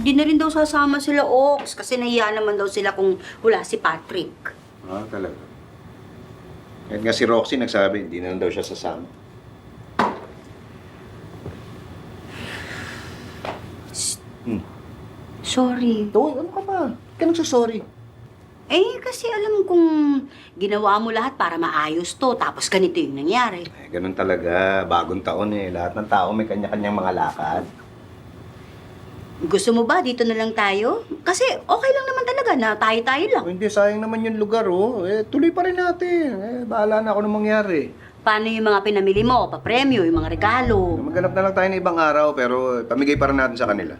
Di na rin daw sasama sila Ox kasi nahiya naman daw sila kung wala si Patrick. Ah, talaga. Yan nga si Roxy nagsabi, hindi na lang daw siya sasama. Hmm. Sorry. Doy, ano ka ba? Ba't ka nagsasorry? Eh, kasi alam kong ginawa mo lahat para maayos to, tapos ganito yung nangyari. Eh, ganun talaga. Bagong taon eh. Lahat ng tao may kanya-kanyang mga lakad. Gusto mo ba dito na lang tayo? Kasi okay lang naman talaga na tayo-tayo lang. Oh, hindi, sayang naman yung lugar, oh. Eh, tuloy pa rin natin. Eh, bahala na ako nung mangyari. Paano yung mga pinamili mo, papremyo, yung mga regalo? Maghanap na lang tayo ng ibang araw, pero pamigay pa rin natin sa kanila.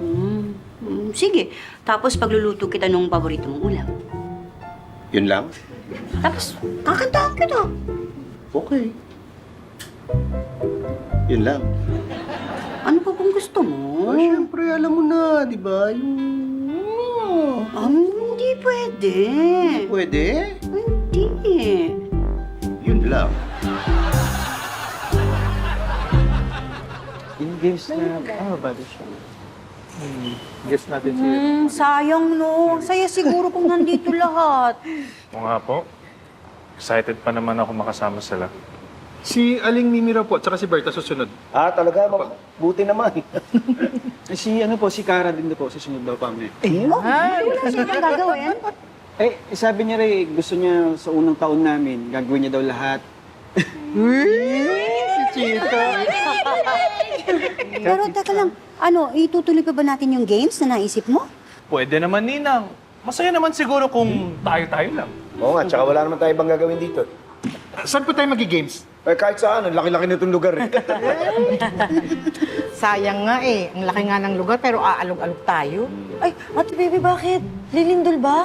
Hmm, hmm, sige. Tapos pagluluto kita nung paborito mong ulam. Yun lang? Tapos kakantahan kita. Okay. Yun lang. Ano pa bang gusto mo? Oh, syempre, alam mo na, di ba? Yung... Oh, Ah, hindi pwede. pwede? Hindi. Yun lang. Yung games na, ah, bali siya. Hmm, guess natin si... Hmm, sayang no. Saya siguro kung nandito lahat. Oo nga po. Excited pa naman ako makasama sila. Si Aling Mimi raw po, at saka si Berta susunod. Ah, talaga? Ba- Buti naman. Si ano po, si Cara din po, susunod daw pa kami. Oh, wala silang gagawin. Eh, sabi niya rin, gusto niya sa unang taon namin, gagawin niya daw lahat. si Chito. Pero teka lang, ano, itutuloy pa ba natin yung games na naisip mo? Pwede naman, Ninang. Masaya naman siguro kung tayo-tayo lang. Oo nga, tsaka wala naman tayo ibang gagawin dito. Saan po tayo magi-games? Eh, kahit saan, ang laki-laki nitong lugar eh. Sayang nga eh. Ang laki nga ng lugar pero aalog-alog tayo. Ay, Ate Baby, bakit? Lilindol ba?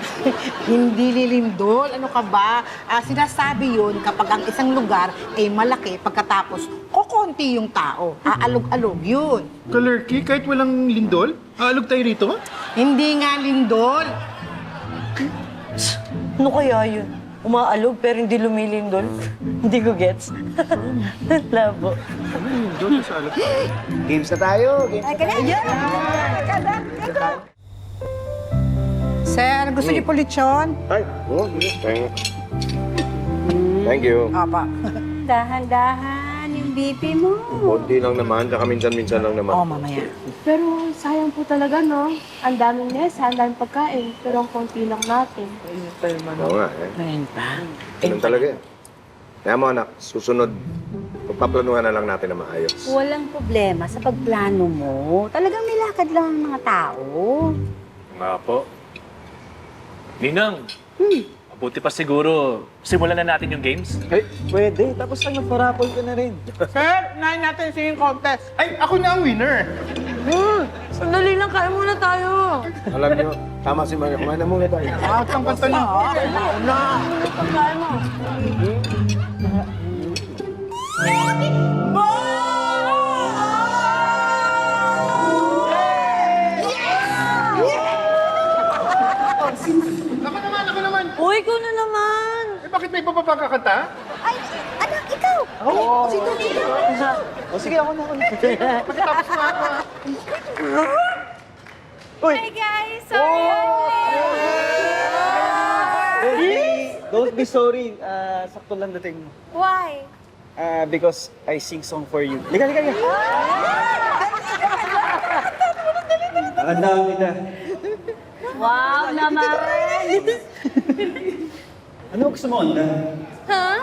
Hindi lilindol. Ano ka ba? Ah, sinasabi yun kapag ang isang lugar ay malaki pagkatapos kokonti yung tao. Aalog-alog yun. Kalerky, kahit walang lindol? Aalog tayo rito? Hindi nga lindol. Ano kaya yun? Umaalog pero hindi lumilindol? hindi ko gets. Labo. Ano lindol sa alog? Games na tayo. Games na tayo. Sir, gusto niyo po lechon? Ay, oh, yes, thank Thank you. Apa. Dahan-dahan yung BP mo. Konti lang naman, tsaka minsan-minsan lang naman. Oh, mamaya. Pero sayang po talaga, no? Ang daming mesa, ang daming pagkain, pero ang konti lang natin. Oo nga, eh. Ngayon pa. Ganun talaga eh. Kaya mo anak, susunod, pagpaplanuhan na lang natin na maayos. Walang problema sa pagplano mo. Talagang may lakad lang ang mga tao. Nga po. Ninang, mabuti pa siguro simulan na natin yung games. Ay, pwede. Tapos lang magparapol ka na rin. Sir, nahin natin singing contest. Ay, ako na ang winner! Sandali lang, kain muna tayo. Alam niyo, tama si Maria, kumain na muna tayo. At ang kanta niyo. Ako Uy, ikaw na naman. Eh, bakit may papapagkakanta? Ay, anak, ikaw! Oo. Sino dito? O sige, ako na ako na. Pagkatapos na ako. Hi guys! Sorry! Hey, don't be sorry. Ah, sakto lang dating mo. Why? Ah, because I sing song for you. Liga, liga, liga. Ang dami na. Wow naman! Ano gusto mo, Onda? Huh?